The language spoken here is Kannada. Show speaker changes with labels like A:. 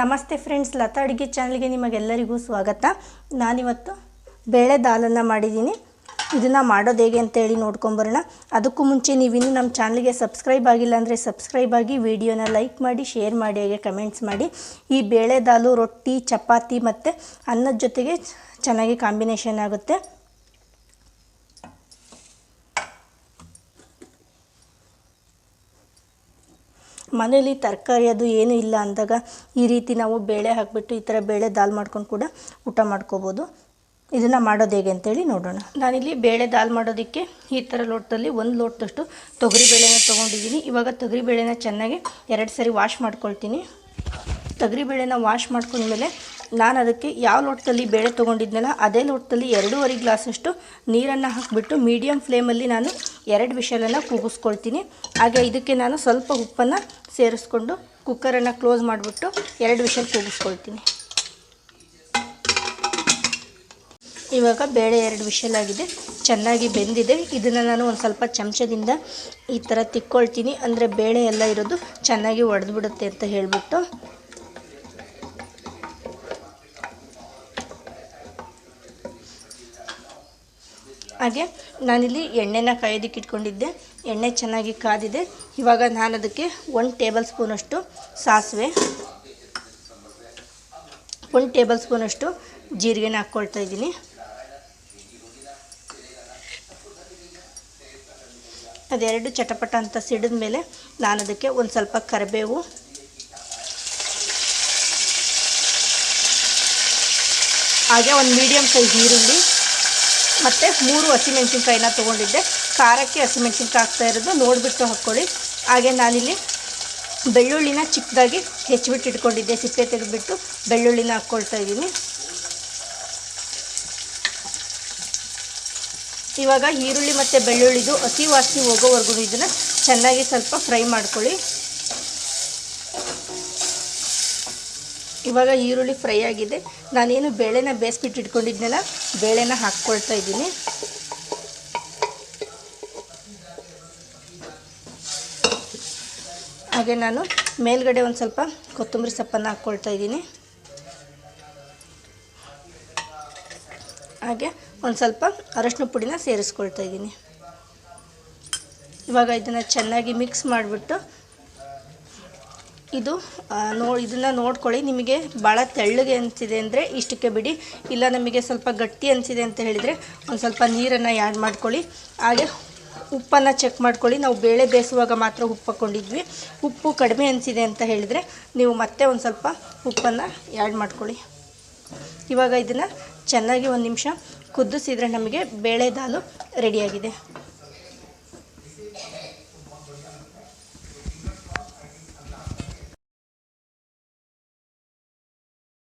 A: ನಮಸ್ತೆ ಫ್ರೆಂಡ್ಸ್, ಲತಾ ಅಡುಗೆ ಚಾನಲ್ಗೆ ನಿಮಗೆಲ್ಲರಿಗೂ ಸ್ವಾಗತ. ನಾನಿವತ್ತು ಬೇಳೆ ದಾಲನ್ನು ಮಾಡಿದ್ದೀನಿ. ಇದನ್ನು ಮಾಡೋದು ಹೇಗೆ ಅಂತೇಳಿ ನೋಡ್ಕೊಂಬರೋಣ. ಅದಕ್ಕೂ ಮುಂಚೆ ನೀವಿನ್ನೂ ನಮ್ಮ ಚಾನಲ್ಗೆ ಸಬ್ಸ್ಕ್ರೈಬ್ ಆಗಿಲ್ಲ ಅಂದರೆ ಸಬ್ಸ್ಕ್ರೈಬ್ ಆಗಿ ವಿಡಿಯೋನ ಲೈಕ್ ಮಾಡಿ, ಶೇರ್ ಮಾಡಿ, ಹಾಗೆ ಕಮೆಂಟ್ಸ್ ಮಾಡಿ. ಈ ಬೇಳೆ ದಾಲು, ರೊಟ್ಟಿ, ಚಪಾತಿ ಮತ್ತು ಅನ್ನದ ಜೊತೆಗೆ ಚೆನ್ನಾಗಿ ಕಾಂಬಿನೇಷನ್ ಆಗುತ್ತೆ. ಮನೇಲಿ ತರಕಾರಿ ಅದು ಏನೂ ಇಲ್ಲ ಅಂದಾಗ ಈ ರೀತಿ ನಾವು ಬೇಳೆ ಹಾಕಿಬಿಟ್ಟು ಈ ಥರ ಬೇಳೆ ದಾಲ್ ಮಾಡ್ಕೊಂಡು ಕೂಡ ಊಟ ಮಾಡ್ಕೋಬೋದು. ಇದನ್ನು ಮಾಡೋದು ಹೇಗೆ ಅಂತೇಳಿ ನೋಡೋಣ. ನಾನಿಲ್ಲಿ ಬೇಳೆ ದಾಲ್ ಮಾಡೋದಕ್ಕೆ ಈ ಥರ ಲೋಟದಲ್ಲಿ ಒಂದು ಲೋಟದಷ್ಟು ತೊಗರಿಬೇಳೆನ ತೊಗೊಂಡಿದ್ದೀನಿ. ಇವಾಗ ತೊಗರಿಬೇಳೆನ ಚೆನ್ನಾಗಿ ಎರಡು ಸರಿ ವಾಶ್ ಮಾಡ್ಕೊಳ್ತೀನಿ. ತೊಗರಿಬೇಳೆನ ವಾಶ್ ಮಾಡ್ಕೊಂಡ್ಮೇಲೆ ನಾನು ಅದಕ್ಕೆ ಯಾವ ಲೋಟದಲ್ಲಿ ಬೇಳೆ ತೊಗೊಂಡಿದ್ನಲ್ಲ, ಅದೇ ಲೋಟದಲ್ಲಿ ಎರಡೂವರೆ ಗ್ಲಾಸಷ್ಟು ನೀರನ್ನು ಹಾಕಿಬಿಟ್ಟು ಮೀಡಿಯಮ್ ಫ್ಲೇಮಲ್ಲಿ ನಾನು ಎರಡು ವಿಷಲನ್ನು ಕೂಗಿಸ್ಕೊಳ್ತೀನಿ. ಹಾಗೆ ಇದಕ್ಕೆ ನಾನು ಸ್ವಲ್ಪ ಉಪ್ಪನ್ನು ಸೇರಿಸ್ಕೊಂಡು ಕುಕ್ಕರನ್ನು ಕ್ಲೋಸ್ ಮಾಡಿಬಿಟ್ಟು ಎರಡು ವಿಷಲ್ ಕೂಗಿಸ್ಕೊಳ್ತೀನಿ. ಇವಾಗ ಬೇಳೆ ಎರಡು ವಿಷಲ್ ಆಗಿದೆ, ಚೆನ್ನಾಗಿ ಬೆಂದಿದೆ. ಇದನ್ನು ನಾನು ಒಂದು ಸ್ವಲ್ಪ ಚಮಚದಿಂದ ಈ ಥರ ತಿಕ್ಕೊಳ್ತೀನಿ. ಅಂದರೆ ಬೇಳೆ ಎಲ್ಲ ಇರೋದು ಚೆನ್ನಾಗಿ ಒಡೆದ್ಬಿಡುತ್ತೆ ಅಂತ ಹೇಳಿಬಿಟ್ಟು. ಹಾಗೆ ನಾನಿಲ್ಲಿ ಎಣ್ಣೆನ ಕಾಯೋದಕ್ಕೆ ಇಟ್ಕೊಂಡಿದ್ದೆ. ಎಣ್ಣೆ ಚೆನ್ನಾಗಿ ಕಾದಿದೆ. ಇವಾಗ ನಾನು ಅದಕ್ಕೆ ಒಂದು ಟೇಬಲ್ ಸ್ಪೂನಷ್ಟು ಸಾಸಿವೆ ಒಂದು ಟೇಬಲ್ ಸ್ಪೂನಷ್ಟು ಜೀರಿಗೆನ ಹಾಕ್ಕೊಳ್ತಾ ಇದ್ದೀನಿ. ಅದೆರಡು ಚಟಪಟ ಅಂತ ಸಿಡಿದ ಮೇಲೆ ನಾನು ಅದಕ್ಕೆ ಒಂದು ಸ್ವಲ್ಪ ಕರಿಬೇವು, ಹಾಗೆ ಒಂದು ಮೀಡಿಯಮ್ ಸೈಜ್ ಈರುಳ್ಳಿ ಮತ್ತು ಮೂರು ಹಸಿಮೆಣ್ಸಿನ್ಕಾಯಿನ ತೊಗೊಂಡಿದ್ದೆ. ಖಾರಕ್ಕೆ ಹಸಿಮೆಣ್ಸಿನ್ಕಾಯಿ ಹಾಕ್ತಾ ಇರೋದು ನೋಡಿಬಿಟ್ಟು ಹಾಕ್ಕೊಳ್ಳಿ ಹಾಗೆ ನಾನಿಲ್ಲಿ ಬೆಳ್ಳುಳ್ಳಿನ ಚಿಕ್ಕದಾಗಿ ಹೆಚ್ಚಿಬಿಟ್ಟು ಇಟ್ಕೊಂಡಿದ್ದೆ. ಸಿಪ್ಪೆ ತೆಗೆದುಬಿಟ್ಟು ಬೆಳ್ಳುಳ್ಳಿನ ಹಾಕ್ಕೊಳ್ತಾ ಇದ್ದೀನಿ. ಇವಾಗ ಈರುಳ್ಳಿ ಮತ್ತು ಬೆಳ್ಳುಳ್ಳಿದು ಹಸಿ ವಾಸನೆ ಹೋಗೋವರೆಗೂ ಇದನ್ನು ಚೆನ್ನಾಗಿ ಸ್ವಲ್ಪ ಫ್ರೈ ಮಾಡ್ಕೊಳ್ಳಿ. ಇವಾಗ ಈರುಳ್ಳಿ ಫ್ರೈ ಆಗಿದೆ. ನಾನೇನು ಬೇಳೆನ ಬೇಯಿಸ್ಬಿಟ್ಟು ಇಟ್ಕೊಂಡಿದ್ನಲ್ಲ, ಬೇಳೆನ ಹಾಕ್ಕೊಳ್ತಾ ಇದ್ದೀನಿ. ಹಾಗೆ ನಾನು ಮೇಲ್ಗಡೆ ಒಂದು ಸ್ವಲ್ಪ ಕೊತ್ತಂಬರಿ ಸೊಪ್ಪನ್ನು ಹಾಕ್ಕೊಳ್ತಾ ಇದ್ದೀನಿ. ಹಾಗೆ ಒಂದು ಸ್ವಲ್ಪ ಅರಶಿನ ಪುಡಿನ ಸೇರಿಸ್ಕೊಳ್ತಾ ಇದ್ದೀನಿ. ಇವಾಗ ಇದನ್ನು ಚೆನ್ನಾಗಿ ಮಿಕ್ಸ್ ಮಾಡಿಬಿಟ್ಟು ಇದು ನೋ, ಇದನ್ನು ನೋಡ್ಕೊಳ್ಳಿ. ನಿಮಗೆ ಭಾಳ ತೆಳ್ಳಗೆ ಅನಿಸಿದೆ ಅಂದರೆ ಇಷ್ಟಕ್ಕೆ ಬಿಡಿ. ಇಲ್ಲ ನಮಗೆ ಸ್ವಲ್ಪ ಗಟ್ಟಿ ಅನಿಸಿದೆ ಅಂತ ಹೇಳಿದರೆ ಒಂದು ಸ್ವಲ್ಪ ನೀರನ್ನು ಆ್ಯಡ್ ಮಾಡ್ಕೊಳ್ಳಿ. ಹಾಗೆ ಉಪ್ಪನ್ನು ಚೆಕ್ ಮಾಡ್ಕೊಳ್ಳಿ. ನಾವು ಬೇಳೆ ಬೇಯಿಸುವಾಗ ಮಾತ್ರ ಉಪ್ಪು ಹಾಕ್ಕೊಂಡಿದ್ವಿ ಉಪ್ಪು ಕಡಿಮೆ ಅನಿಸಿದೆ ಅಂತ ಹೇಳಿದರೆ ನೀವು ಮತ್ತೆ ಒಂದು ಸ್ವಲ್ಪ ಉಪ್ಪನ್ನು ಆ್ಯಡ್ ಮಾಡ್ಕೊಳ್ಳಿ. ಇವಾಗ ಇದನ್ನು ಚೆನ್ನಾಗಿ ಒಂದು ನಿಮಿಷ ಕುದಿಸಿದರೆ ನಮಗೆ ಬೇಳೆ ದಾಲು ರೆಡಿಯಾಗಿದೆ